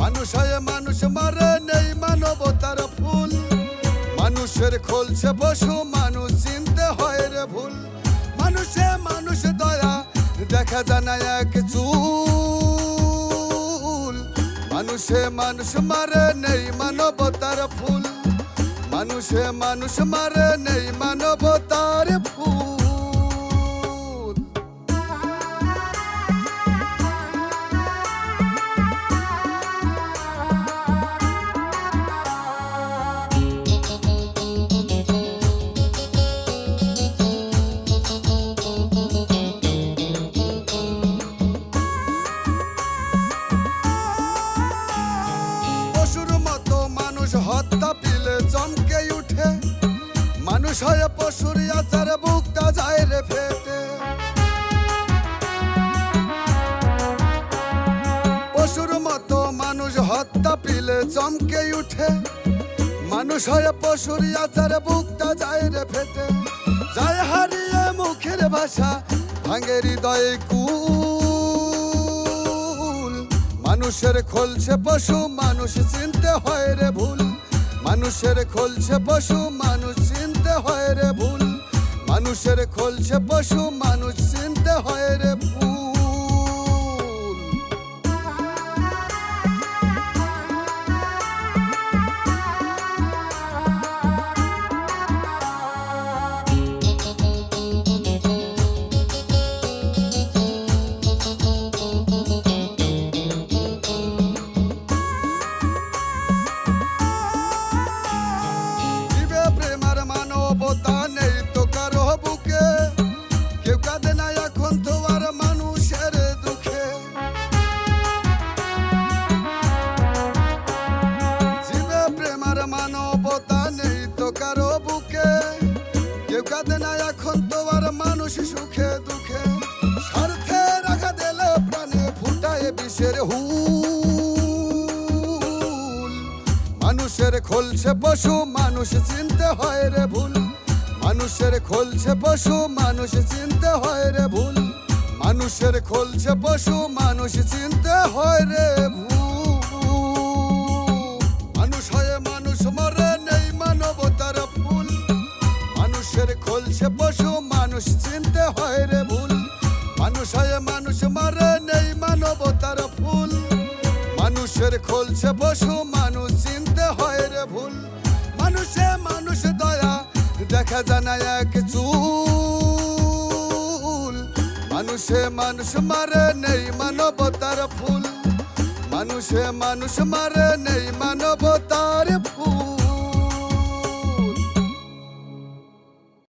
মানুষ হয়ে মানুষ মারে নেই মানবতার ফুল। মানুষের খোলছে পশু, মানুষ চিনতে হয় রে ভুল। মানুষে মানুষ দয়া, দেখা যায় এক চুল। মানুষে মানুষ মারে নেই মানবতার ফুল। মানুষে মানুষ মারে নেই মানবতার ফুল। মানুষ হয়ে পশুর বুকটা যায় রে ফেটে। পশুর মতো মানুষ হত্যা পিলে চমকে উঠে। মানুষ হয়ে পশুর আচার বুকটা যায় রে ফেটে। যায় হারিয়ে মুখের ভাষা, ভাঙে হৃদয়ে কুল। মানুষের খোলছে পশু, মানুষ চিনতে হয় রে ভুল। মানুষের খোলছে পশু, মানুষ চিনতে হয় রে ভুল। মানুষের খোলছে পশু, মানুষ চিনতে হয় রে কাঁদে না এখন তো আর মানুষ সুখে দুঃখে। স্বার্থে রাখা দিলে প্রাণে ফুটায় বিষের হুল। মানুষের খোলছে পশু, মানুষ চিনতে হয় রে ভুল। মানুষের খোলছে পশু, মানুষ চিনতে হয় রে ভুল। মানুষের খোলছে পশু, মানুষ চিনতে হয় রে ভুল। মানুষ হয়ে মানুষ মরে মানুষ মানুষ মারে নেই মানবতার ফুল। মানুষের খোলছে পশু, মানুষ চিনতে হয় রে ভুল। মানুষে মানুষ দয়া, দেখা যায় না এক চুল। মানুষে মানুষ মারে নেই মানবতার ফুল। মানুষে মানুষ মারে নেই মানবতার